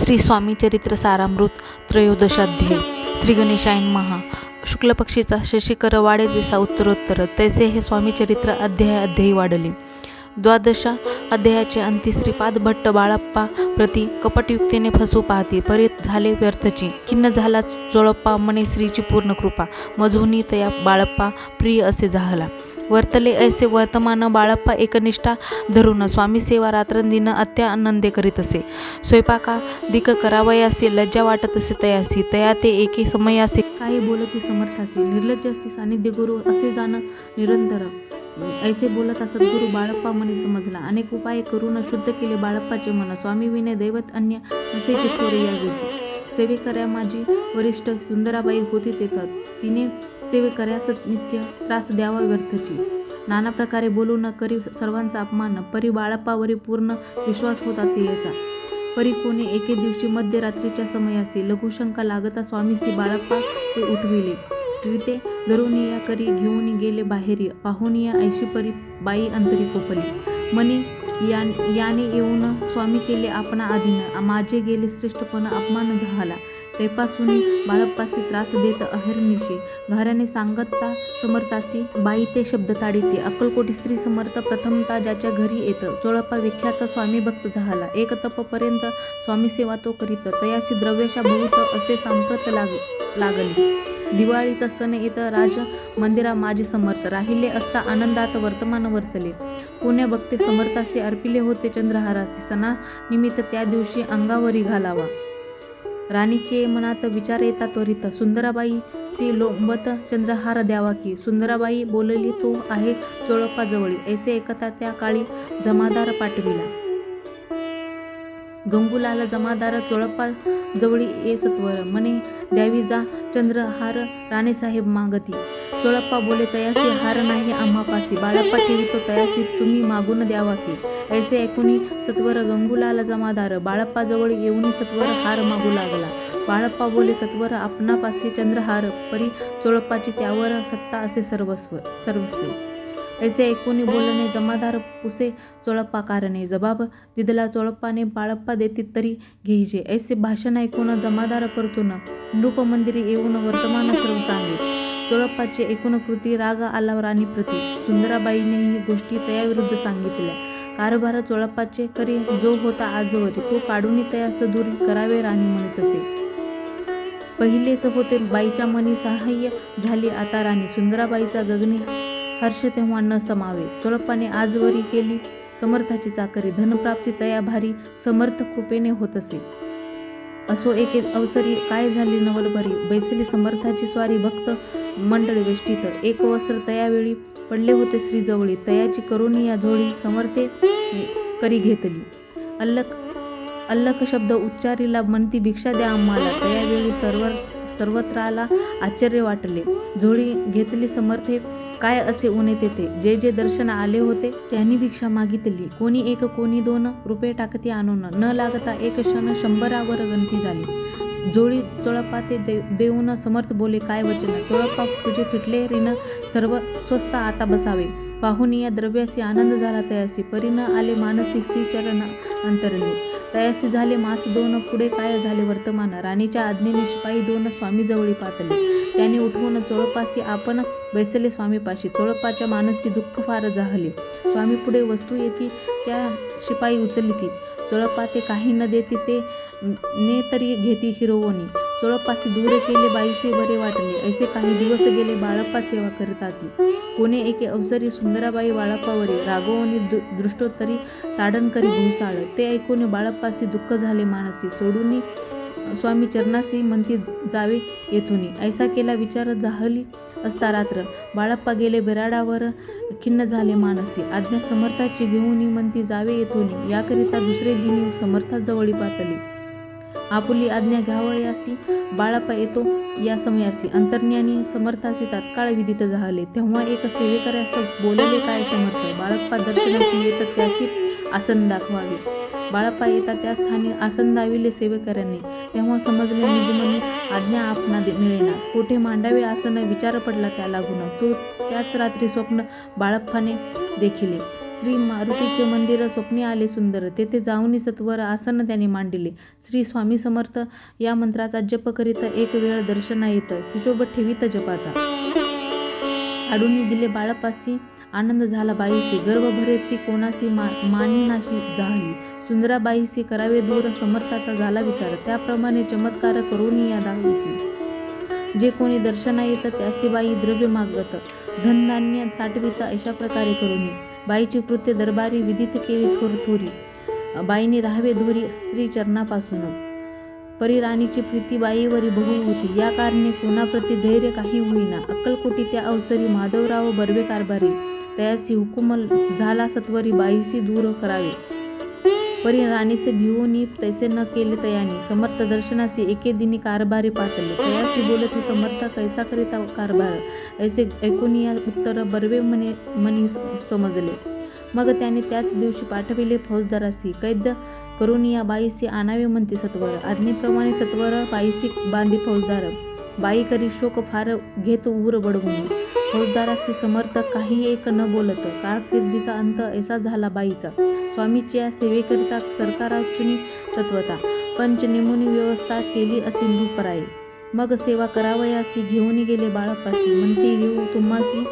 श्री स्वामी चरित्र सारामृत त्रयोदशाध्याय श्री गणेशायन महा शुक्ल पक्षीचा शशिकर वाढे जसा उत्तरोत्तर तैसे हे स्वामी चरित्र अध्याय अध्यायी वाढले. द्वादशा अध्यायाचे अंती श्रीपाद भट्ट बाळप्पा प्रति कपटयुक्तीने फसू पाहते. परीत झाले व्यर्थची. खिन्न झाला चोळप्पा मने श्रीची पूर्ण कृपा. मजुनी तया बाळप्पा प्रिय असे झाला. वर्तले ऐसे वर्तमान बाळप्पा एकनिष्ठा धरून स्वामी सेवा रात्रंदिन अत्या आनंदे करीत असे. स्वयंपाका दिक करावयासी लज्जा वाटत असे तयासी तया ते एके समयासी. काही बोलती समर्थासी. निर्लज्ज असे सानिध्य गुरु असे जाणं निरंतर ऐसे बोलत असत गुरु बाळप्पा मने समजला. अनेक उपाय करून शुद्ध केले बाळप्पाचे मन. स्वामी विनय दैवत अन्य असे या सेवेकऱ्या माझी वरिष्ठ सुंदराबाई होती तेथं. तिने सेवेकऱ्यास नित्य त्रास द्यावा व्यर्थची. नाना प्रकारे बोलू न करी सर्वांचा अपमान. परी बाळप्पावरी पूर्ण विश्वास होता तिचा परी कोणी एके दिवशी मध्यरात्रीच्या समयासी लघुशंका लागता स्वामीसी बाळप्पा ते उठविले. श्रीते ते धरून करी घेऊन गेले बाहेरी पाहुनिया ऐशी परी बाई अंतरी कोपली. मनी याने येऊन स्वामी केले आपणा अधीन माझे गेले श्रेष्ठपण अपमान झाला. तेपासून बाळप्पासी त्रास देत अहर्निशी घराने सांगता समर्थासी बाई ते शब्द ताडिते. अक्कलकोटी स्त्री समर्थ प्रथमता ज्याच्या घरी येत. चोळप्पा विख्यात स्वामी भक्त झाला. एक तपपर्यंत स्वामी सेवा तो करीत. तयासी द्रव्यशा भूत असे सांप्रत लाग लागले. दिवाळीचा सण येत राज मंदिरा माझे समर्थ. राहिले असता आनंदात वर्तमान वर्तले. पुण्य भक्ते समर्थाचे अर्पिले होते चंद्रहाराचे सणा निमित्त त्या दिवशी अंगावरी घालावा. राणीचे मनात विचार येता त्वरित. सुंदराबाई सी लोंबत चंद्रहार द्यावा की. सुंदराबाई बोलली तो आहे चोळप्पाजवळी ऐसे एकता त्या काळी जमादार पाठविला गंगुलाला जमादार चोळप्पा जवळी ये सत्वर म्हणे द्यावी जा चंद्रहार राणेसाहेब मागती. चोळप्पा बोले तयासी हार नाही आम्हापासी. बाळप्पा ठेवितो तयासी तुम्ही मागून द्यावा की. ऐसे ऐकुनी सत्वर गंगुलाला जमादार बाळप्पाजवळ येऊन सत्वर हार मागू लागला. बाळप्पा बोले सत्वर आपणापासी चंद्रहार परी चोळप्पाची त्यावर सत्ता असे सर्वस्व सर्वस्वी. ऐसे ऐकूनी बोलणे जमादार पुसे चोळप्पा कारणे. जबाब दिदला चोळप्पाने बाळप्पा देतील तरी घेईजे. ऐसे भाषण ऐकून जमादार परतून नृपमंदिरी येऊन वर्तमान सर्व सांगे. चोळप्पाचे एकूण कृती राग आला राणी प्रती. सुंदराबाईने ही गोष्टी तयाविरुद्ध सांगितल्या. कारभार चोळप्पाचे करी जो होता आजवर तो काढून तयास दूर करावे राणी म्हणत असे. पहिलेच होते बाईच्या मनी सहाय्य झाली आता राणी. सुंदराबाईचा गगनी हर्ष तेव्हा न समावे. चोळप्पाने आजवरी केली समर्थाची चाकरी. धनप्राप्ती तया भारी समर्थ कृपेने होत असे. असो एके अवसरी काय झाली नवलभरी? बैसली समर्थाची स्वारी भक्त मंडळी वेष्टीत. एक वस्त्र तयावेळी पडले होते श्रीजवळी. तयाची करुणी या झोळी समर्थे करी घेतली. अल्लक अल्लक शब्द उच्चारीला म्हणती भिक्षा द्या आम्हाला. तयावेळी सर्व सर्वत्राला आश्चर्य वाटले. झोळी घेतली समर्थे काय असे उणे तेथे जे जे दर्शन आले होते त्यांनी भिक्षा मागितली. कोणी एक कोणी दोन रुपये टाकती आणून. न लागता एक क्षण शंभरावर गणती झाली. जोळी चोळप्पा ते दे देऊन समर्थ बोले काय वचन? चोळप्पा तुझे फिटले रिन सर्व स्वस्त आता बसावे. पाहुनी या द्रव्यासी आनंद झाला तयासी. परिण आले मानसी श्रीचरण अंतरले तयासी झाले मास दोन पुढे काय झाले वर्तमान? राणीच्या आज्ञेने शिपाई दोन स्वामी जवळी पातले. त्याने उठवून चोळपासी आपण बैसले स्वामीपाशी चोळप्पाच्या मानसी दुःख फार जाहले स्वामी पुढे वस्तू येती त्या शिपाई उचलली चोळप्पा ते काही न देती ते ने तरी घेती हिरोवणी. चोळप्पासी दूर केले बाईसे बरे वाटले. ऐसे काही दिवस गेले बाळप्पा सेवा करतात. कोणी एके अवसरी सुंदराबाई बाळप्पावरी रागवणी दृ दृष्टोत्तरी ताडण करी भुसाळ. ते ऐकून बाळप्पासी दुःख झाले मानसी. सोडून स्वामी चरणासी म्हणती जावे येथून ऐसा केला विचार जाहली असता रात्र. बाळप्पा गेले बिराडावर खिन्न झाले मानसी. आज्ञा समर्थाची घेऊन म्हणती जावे येथून याकरिता दुसरे दिनी समर्थाजवळी पातळी आपुली आज्ञा घ्यावयासी बाळप्पा येतो या समयासी. अंतर्ज्ञानी समर्थासी तात्काळ विदित झाले. तेव्हा एक सेवेकऱ्यास बोलले काय समर्थ? बाळप्पा दर्शनाची येत त्यासी आसन दाखवावे. बाळप्पा येता त्या स्थानी आसन दाविले सेवेकऱ्यांनी. तेव्हा समजले निजमनी आज्ञा आपणा मिळेना. कोठे मांडावे आसन विचार पडला त्या लागून. तो त्याच रात्री स्वप्न बाळप्पाने देखिले. श्री मारुतीचे मंदिर स्वप्नी आले सुंदर. तेथे जाऊनी सत्वर आसन त्याने मांडिले. श्री स्वामी समर्थ या मंत्राचा जप करीत एक वेळ दर्शना येत. हिशोब ठेवीत जपाचा. आडूनी दिले बाळपासी आनंद झाला बाईशी. गर्व भरे ती कोणाशी मा माननाशी झाली. सुंदराबाईसी करावे दूर समर्थाचा झाला विचार. त्याप्रमाणे चमत्कार करून या दाखविती जे कोणी दर्शना येतं त्यासी बाई द्रव्य मागत. धनधान्य साठवित अशा प्रकारे करून. बाईची कृत्य दरबारी विदित केली थोर थोरी. बाईने राहावे धुरी स्त्री चरणापासून. परिराणीची प्रीती बाईवरी बहु होती. या कारणे कोणाप्रती धैर्य काही होईना. अक्कलकोटी त्या अवसरी माधवराव बर्वे कारभारी. तयासी हुकुम झाला सत्वरी बाईसी दूर करावे. परी राणीसे भिवूनी तैसे न केले तयानी समर्थ दर्शनासी एके दिनी कारभारी पातले तयासी बोलती समर्थ कैसा करिता कारभार? ऐसे ऐकून या उत्तर बर्वे म्हणे मनी समजले. मग त्याने त्याच दिवशी पाठविले फौजदारासी. कैद करून या बाईसी आणावे म्हणते सत्वर. आज्ञेप्रमाणे सत्वर बाईसी बांधी फौजदार. बाई करी शोक फार घेत उर बडवून फौजदाराचे समर्थक काही एक न बोलत कारकिर्दीचा अंत ऐसा झाला बाईचा. स्वामीच्या सेवेकरिता सरकारातून तत्वता पंचनिमुनी व्यवस्था केली असे नृपराई. मग सेवा करावयासी घेऊन गेले बाळापाशी. म्हणते देऊ तुम्हासी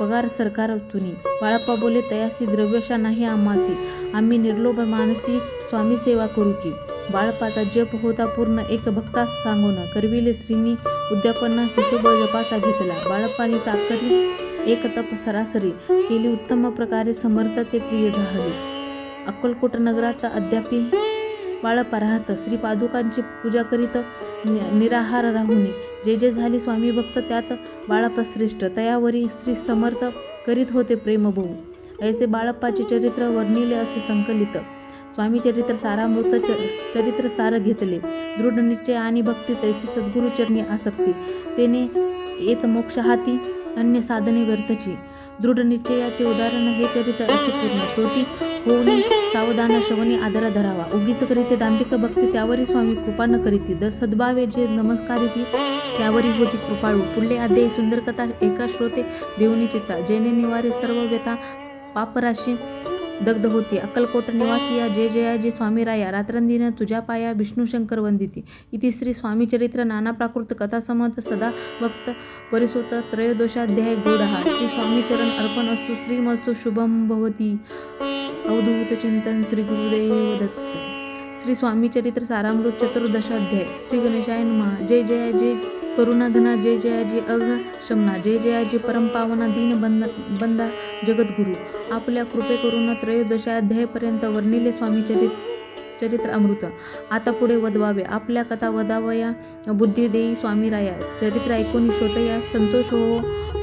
पगार सरकारातून. बाळाप्पा बोले तयासी द्रव्यशा नाही आम्हासी. आम्ही निर्लोभ मानसी स्वामी सेवा करू की. बाळप्पाचा जप होता पूर्ण एक भक्तास सांगून करविले श्रीनी उद्यापन हिशोब जपाचा घेतला. बाळप्पानी चाकरी एक तप सरासरी केली उत्तम प्रकारे समर्थ ते प्रिय झाले. अक्कलकोट नगरात अद्यापी बाळप राहत. श्री पादुकांची पूजा करीत नि- निराहार राहुनी जे जे झाली स्वामी भक्त त्यात बाळप्पा श्रेष्ठ. तयावरी श्री समर्थ करीत होते प्रेमभाऊ ऐसे बाळप्पाचे चरित्र वर्णिले असे संकलित. स्वामी चरित्र सारामृत च चरित्र सार घेतले. दृढ निश्चय आणि भक्ती तैसी सद्गुरुचरणी आसक्ती. तेने येत मोक्ष हाती अन्य साधने व्यर्थची. दृढ निश्चयाचे उदाहरण हे चरित्र असे पूर्ण. श्रोती होऊन सावधान श्रवणी आदर धरावा. उगीच करीते दांभिक भक्ती त्यावरी स्वामी कृपा न करीती. द सद्भावे जे नमस्कारिती त्यावरी होती कृपाळू. पुढले अध्याय सुंदर कथा एका श्रोते देऊनी चित्ता. जेने निवारे सर्व व्यथा पापराशी दग्ध होती. अक्कलकोट निवासिया जय जयाजी स्वामीराया रात्रंदिन तुझ्या पाया विष्णुशंकर वंदिती. इति श्री स्वामी चरित्र नाना प्राकृत कथासमत सदा भक्त परिसोत त्रयोदशाध्याय गूढः श्री स्वामीचरण अर्पण असतो श्रीमस्तु शुभम भवती. अवधूत चिंतन श्री गुरुदेव दत्त. श्री स्वामी चरित्र सारामृत चतुर्दशाध्याय. श्री गणेशाय नमः. जय जय जय करुणाघना जय जयाजी अघ शमना जय जयाजी परमपावना दीन बंद बंदा जगद्गुरु. आपल्या कृपे करून त्रयोदशाध्यायपर्यंत वर्णिले स्वामी चरित्र चरित्र अमृत आता पुढे वदवावे. आपल्या कथा वदावया. बुद्धी देई स्वामी राया चरित्र ऐकून श्रोतया संतोष हो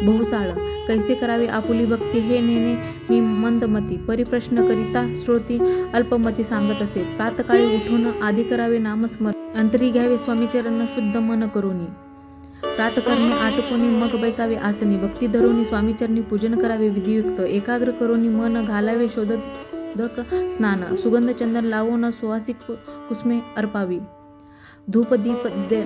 बहुसाळ. कैसे करावे आपुली भक्ती? हे नेणे मी मंदमती. परिप्रश्न करिता श्रोती अल्पमती सांगत असे. प्रातकाळी उठून आधी करावे नामस्मरण. अंतरी घ्यावे स्वामीचरण शुद्ध मन करूनी. प्रातकर्मी आटकोनी मग बैसावे आसनी भक्ती धरोनी स्वामीचरणी पूजन करावे विधियुक्त. एकाग्र करोनी मन घालावे शोधक स्नान. सुगंध चंदन लावून सुवासिक कुसमे अर्पावी. धूप दीप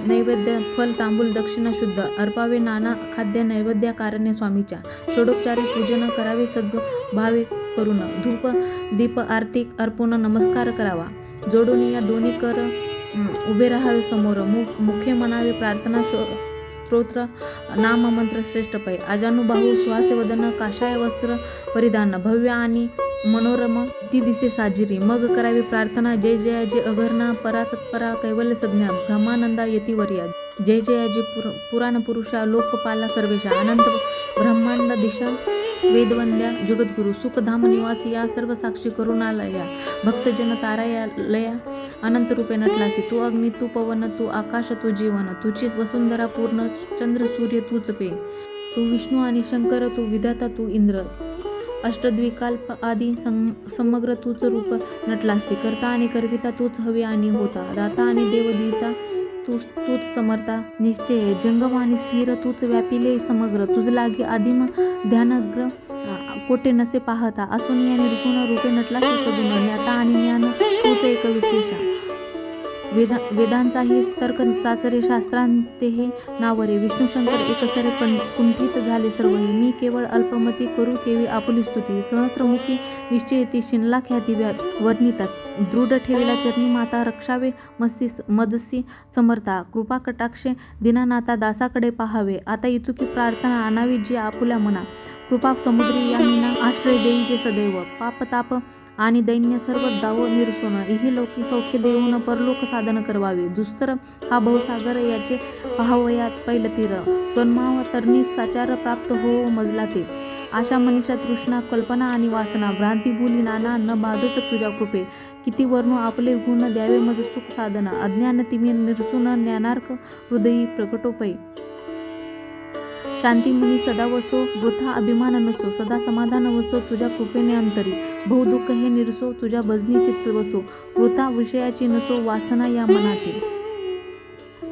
नैवेद्य फल तांबूल दक्षिणा शुद्ध. अर्पावे नाना खाद्य नैवेद्य कारण्य स्वामीच्या. षोडोपचारी पूजन करावे सद्भावे करून धूप दीप आरती अर्पून नमस्कार करावा. जोडून या दोन्ही कर उभे राहावे समोर. मुख मुखे म्हणावे प्रार्थना शो स्तोत्र नाममंत्र श्रेष्ठ पै. अजानुबाहू श्वासवदन काशाय वस्त्र परिधान भव्य आणि मनोरम ती दिसे साजिरी. मग करावी प्रार्थना जय जयाजी अघर्णा परा तत्परा कैवल्य संज्ञा ब्रह्मानंदा यतिवर्या जय जयाजी पुर पुराण पुरुषा लोकपाला सर्वेशा अनंत ब्रह्मांड दिशा. वेदवंद्या जगद्गुरु सुखधाम निवासी या सर्व साक्षी करुणालया भक्तजन तारायालया अनंत रूपे नटलासी तू अग्नी तू पवन तू आकाश तू जीवन तुझी वसुंधरा पूर्ण चंद्र सूर्य तूच पे तू विष्णू आणि शंकर तू विधाता तू इंद्र. अष्टद्विकाल्प आदी सं समग्र तूच रूप नटलासी. करता आणि करविता तूच हवे आणि होता. दाता आणि देवदेवता तूच तूच समर्था निश्चय जंगम आणि स्थिर तूच व्यापिले समग्र तुझ लागे आदिम ध्यानग्र कोठे कोटे नसे पाहता असून या निर्गुण रूपे नटला सगुण ज्ञाता आणि ज्ञान तूच एक विशेषा. वेदा वेदांचाही तर्क चाचरे शास्त्रांतेही नावरे विष्णुशंकर एकसरे कं कुंठित झाले सर्व मी केवळ अल्पमती करू केवी आपुली स्तुती. सहस्रमुखी निश्चयती शिनला ख्याती वर्णितात. दृढ ठेविला चरणी माता रक्षावे मस्ती मदसी समर्था. कृपा कटाक्षे दीनानाथा दासाकडे पाहावे. आता इतुकी प्रार्थना आणावी जी आपुल्या मना. कृपा समुद्री यांना आश्रय देई जे सदैव. पाप ताप आणि दैन्य सर्व दाव निरसोन इही लोकी सौख्य देऊन परलोक साधन करवावे. दुस्तर हा बहुसागर याचे पहावयात पैल तीर. तन्माव तरणी साचार प्राप्त हो मजला ते आशा मनीषा तृष्णा कल्पना आणि वासना भ्रांती बोली नाना न बाधत तुझ्या कृपे. किती वर्णू आपले गुण द्यावे मज सुख साधना. अज्ञान तिमी निरसून ज्ञानार्क हृदयी प्रकटोपै. शांती मनी सदा वसो वृथा अभिमान नसो सदा समाधान वसो तुझ्या कृपेने अंतरी. बहुदुःख हे निरसो तुझ्या भजनी चित्त वसो. वृथा विषयाची नसो वासना या मनातील.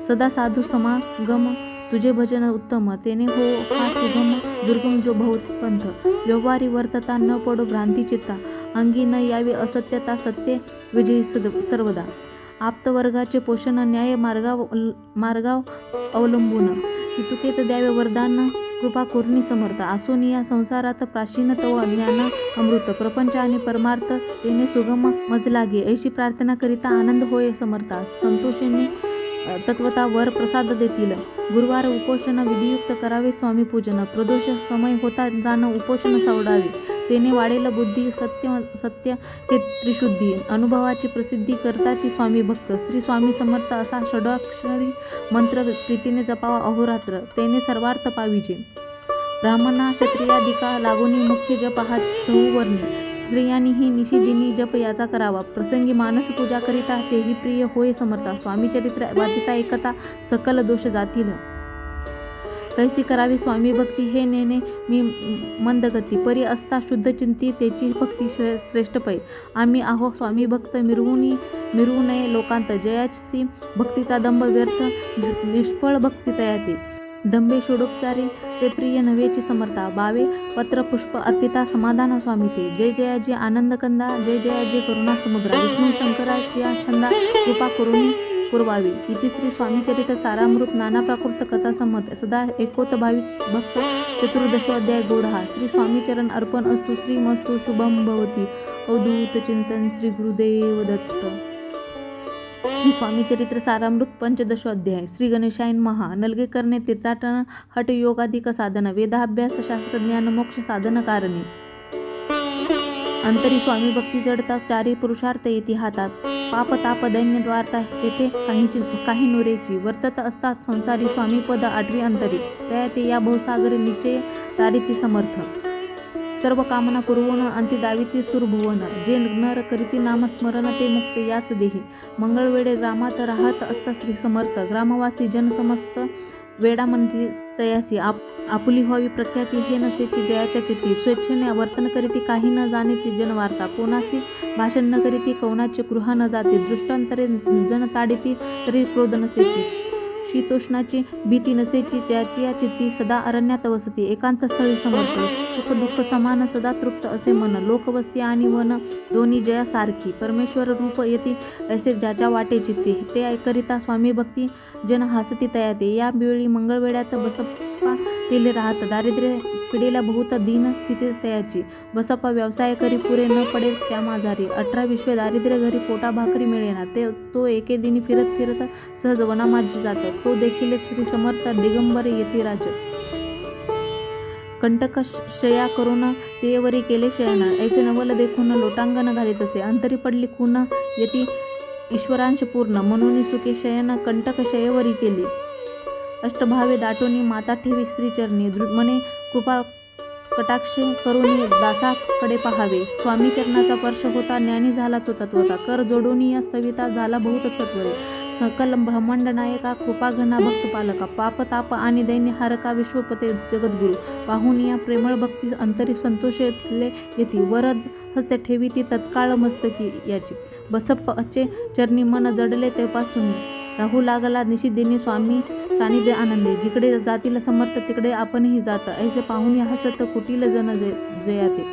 सदा साधू समागम तुझे भजन उत्तम. तेने हो हा सुगम दुर्गम जो पंथ. व्यवहारी वर्तता न पडो भ्रांती चित्ता. अंगी न यावे असत्यता सत्य विजयी सद सर्वदा. आप्तवर्गाचे पोषण न्याय मार्गाव मार्गाव अवलंबून. हितुकेच द्यावे वरदान कृपा कोरणी समर्थ. आसोनी या संसारात प्राचीन तव ज्ञान अमृत. प्रपंच आणि परमार्थ येणे सुगम मज लागे ऐशी प्रार्थना करिता आनंद होय समर्था. संतोषेने तत्वता वर प्रसाद देतील. गुरुवार उपोषण विधियुक्त करावे स्वामी पूजन. प्रदोष समय होता जाणं उपोषण सोडावे. तेने वाढेल बुद्धी सत्य सत्य हे त्रिशुद्धी. अनुभवाची प्रसिद्धी करता ती स्वामी भक्त. श्री स्वामी समर्थ असा षडाक्षरी मंत्र प्रीतीने जपावा अहोरात्र. तेने सर्वार्थ पाविजे. ब्राह्मणा क्षत्रियाधिका लागोनी मुख्य जप हा स्त्रियांनी स्त्रियांनीही निशिदिनी जप याचा करावा. प्रसंगी मानस पूजा करिता तेही प्रिय होय समर्था. स्वामी चरित्र वाचिता एकता सकल दोष जातील. कैसी करावी स्वामी भक्ती. हे नेणे मी मंदगती. परी असता शुद्ध चिंती त्याची भक्ती श्रे श्रेष्ठ पै आम्ही आहो स्वामी भक्त मिरवूनी मिरवू नये लोकांत. जयाची भक्तीचा दंभ व्यर्थ निष्फळ भक्ती तयाती दंभे षोडोपचारी ते प्रिय नवेची समर्था. बावे पत्र पुष्प अर्पिता समाधान स्वामी ते. जय जयाजी आनंद कंदा जय जयाजी करुणा समुद्रा. विष्णू शंकराची छंदा कृपा करुणी. पुरवावी इति श्री स्वामी चरित्र सारामृत नाना प्राकृत कथा संमत सदा एकोत भाविक भक्त चतुर्दशोध्याय गोढा श्री स्वामीचरण अर्पण अस्तु श्री मस्तु शुभम भवती. अवधूत चिंतन श्री गुरुदेव दत्त. श्री स्वामी चरित्र सारामृत पंचदशोध्याय श्री गणेशायन महा. नलगेकरणे तीर्थाटन हटयोगाधिक साधन वेदाभ्यास शास्त्रज्ञान मोक्ष साधन कारणे. अंतरी स्वामी भक्ती जडता चारी पुरुषार्थ येती हातात. पापताप दैन्य द्वारता तेथे काहीची काही नुरेची वर्तत असतात संसारी स्वामी पद आठवी अंतरी. त्या ते या भवसागर निश्चय तारीती समर्थ. सर्व कामना पुरवण अंती दाविती सुरभुवन जे नर करीती नामस्मरण ते मुक्त याच देही. मंगळवेळे ग्रामात राहत असता श्री समर्थ. ग्रामवासी जन समस्त तयासी आप आपुली व्हावी प्रख्याती हे नसेची जयाच्या चित्ती. स्वेच्छेने वर्तन करीती काही न जाणे ती जनवार्ता. कोणाशी भाषण न करीती कवनाचे गृह न जाते. दृष्टांतरे जन ताडिती तरी क्रोध नसेची. शीतोष्णाची भीती नसेची ज्याची या चित्ती सदा अरण्यात वसती. एकांत स्थळी समर्थ सुख दुःख समान सदा तृप्त असे मन. लोकवस्ती आणि वन दोन्ही जया सारखी परमेश्वर रूप येते असे ज्याच्या वाटे चित्ते ते ऐकरिता स्वामी भक्ती जन हासती तयाते. या वेळी मंगळवेळ्यात बसप्पा केले राहत. दारिद्र्य पिढीला बहुत दीन स्थिती त्याची. बसप्पा व्यवसाय करी पुरे न पडेल त्या माझारी अठरा विश्वे दारिद्र्य घरी पोटा भाकरी मिळेना. ते तो एके दिनी फिरत फिरत सहज वनामाजी जातो. तो देखील श्री समर्थ दिगंबर येथे राज. कंटक शया करून तेवरी केले शयन. ऐसे नवल देखून लोटांगण घालीत असे. अंतरी पडली खून येती ईश्वरांश पूर्ण. म्हणून सुखे शयन कंटक शयवरी केली. अष्टभावे दाटोनी माता ठेवी श्रीचरणी. दृमने कृपा कटाक्ष करून दासाकडे पाहावे. स्वामी चरणाचा स्पर्श होता ज्ञानी झाला तो तत्वता. कर जोडून या स्तविता झाला बहुत सत्वरे. सकल ब्रह्मांड नायका कृपाघना भक्त पालका. पाप ताप आणि दैन्य हारका विश्वपते जगद्गुरु. पाहून या प्रेमळ भक्ती अंतरी संतोषले येती. वरद हस्ते ठेवी ती तत्काळ मस्तकी याची. बसप्पचे चरणी मन जडले तेपासून राहू लागला. निशिदिनी स्वामी सानिध्य आनंदे. जिकडे जातील समर्थ तिकडे आपणही जात. ऐसे पाहून हसत कुटील जन जय जयाते.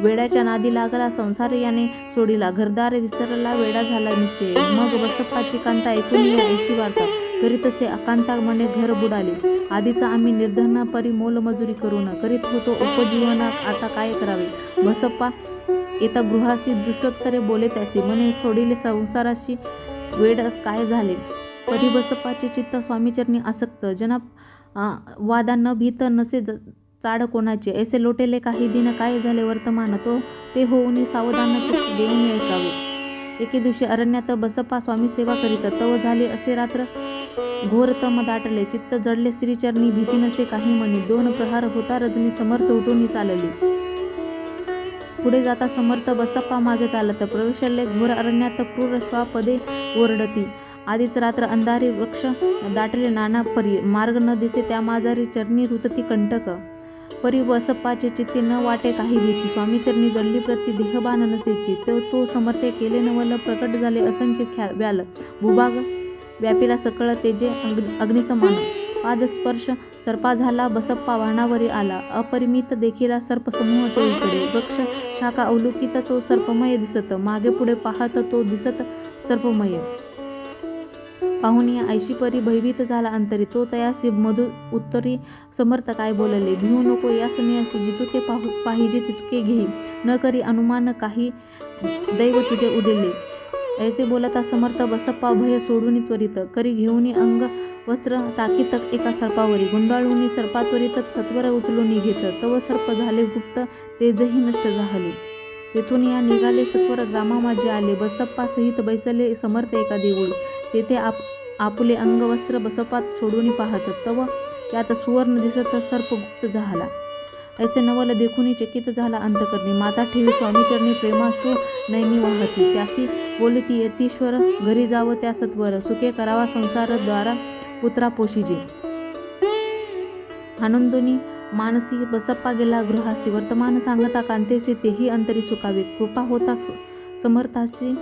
वेड्याच्या नादी लागला संसार याने सोडिला. घरदार विसरला वेडा झाला निश्चय. मग बसप्पाची कांता ऐकून या ऐशी वार्ता. करीत असे अकांता म्हणे घर बुडाले. आधीचा आम्ही निर्धन परी मोलमजुरी करून करीत होतो उपजीवनात आता काय करावे? बसप्पा येता गृहाशी दृष्टोत्तरे बोले त्याशी म्हणे सोडिले संसाराशी वेड काय झाले? परिबसपाचे चित्त स्वामीचरणी आसक्त जना वादा न भीत नसे ज- चाड कोणाचे. ऐसे लोटेले काही दिन काय झाले वर्तमान तो ते होऊन सावधान देऊन ऐकावे एके दिवशी अरण्यात बसप्पा स्वामी सेवा करीत तव झाले असे रात्र घोरतम दाटले. चित्त जडले श्रीचरणी भीती नसे काही म्हणे. दोन प्रहार होता रजनी समर्थ उठून चालली. पुढे जाता समर्थ बसप्पा मागे चालत प्रवेशले घोर अरण्यात क्रूर श्वापदे ओरडती. आधीच रात्र अंधारी वृक्ष दाटले नाना परी मार्ग न दिसे त्या माझारी चरणी रुतती कंटक. परी बसप्पाचे चित्ते न वाटे काही भीती. स्वामी चरणी जडली प्रति देहबान नसेची. तो तो समर्थे केले नवल प्रकट झाले असंख्य ख्या व्याल. भूभाग व्यापीला सकळ तेजे अग्निसमान. पादस्पर्श सर्पा झाला बसप्पा वाहनावरी आला. अपरिमित देखीला सर्पसमूह तो इकडे. वृक्ष शाखा अवलोकित तो सर्पमय दिसत. मागे पुढे पाहत तो दिसत सर्पमय. पाहुणी ऐशी परी भयभीत झाला अंतरी. तो तयासी मधु उत्तरी समर्थ काय बोलले भिऊ नको या मी असे जितुके पाहू पाहिजे तितके घेई. न करी अनुमान काही दैव तुझे उदेले. ऐसे बोलता समर्थ बसप्पा भय सोडून त्वरित करी घेऊन अंग वस्त्र टाकीत एका सर्पावरी. गुंडाळून सर्पा त्वरित सत्वर उचलून घेत. तव सर्प झाले गुप्त तेजही नष्ट झाले. तेथून या निघाले सत्वर ग्रामामाजे आले. बसप्पा सहित बैसले समर्थ एका देऊळी. तेथे आप आपुले अंगवस्त्र बसपात सोडून पाहत तव त्यात सुवर्ण दिसत सर्प गुप्त झाला. ऐसे नवल देखुनी चकित झाला अंतकरणी. माता ठेवी स्वामीचरणी प्रेमाष्टू नैनी वाहती. त्यासी बोलती यतीश्वर घरी जावं त्या सत्वर सुखे करावा संसारद्वारा पुत्रा पोशिजे. आनंदोनी मानसी बसप्पा गेला गृहासी. वर्तमान सांगता कांतेसे तेही अंतरी सुखावे. कृपा होता समर्थाची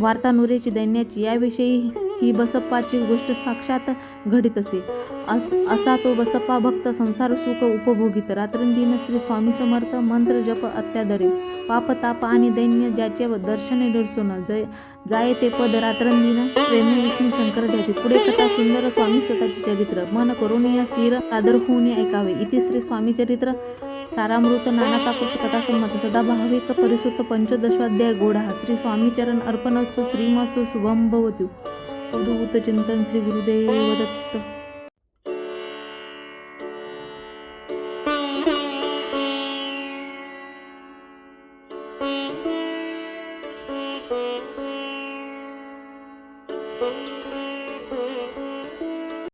वार्तानुरेची दैन्याची याविषयी ही बसप्पाची गोष्ट साक्षात घडित असे. अस असा तो बसप्पा भक्त संसार सुख उपभोगित. रात्रंदिन श्री स्वामी समर्थ मंत्र जप अत्यादरे. पाप ताप आणि दैन्य ज्याचे दर्शने दर्शन जय जाय ते पद रात्रंदिन प्रेमी विष्णू शंकर द्यावे पुढे कथा सुंदर स्वामी स्वतःचे चरित्र. मन करून स्थिर सादर होऊन ऐकावे. इति श्री स्वामी चरित्र. सारामृत नानापाकृत कथासंमत सदा भाविक परिसुत पंचदशाध्याय गोडा श्री स्वामीचरण अर्पण असतो. श्रीमस्तु शुभम भवतु. अवधूत चिंतन श्री गुरुदेव दत्त.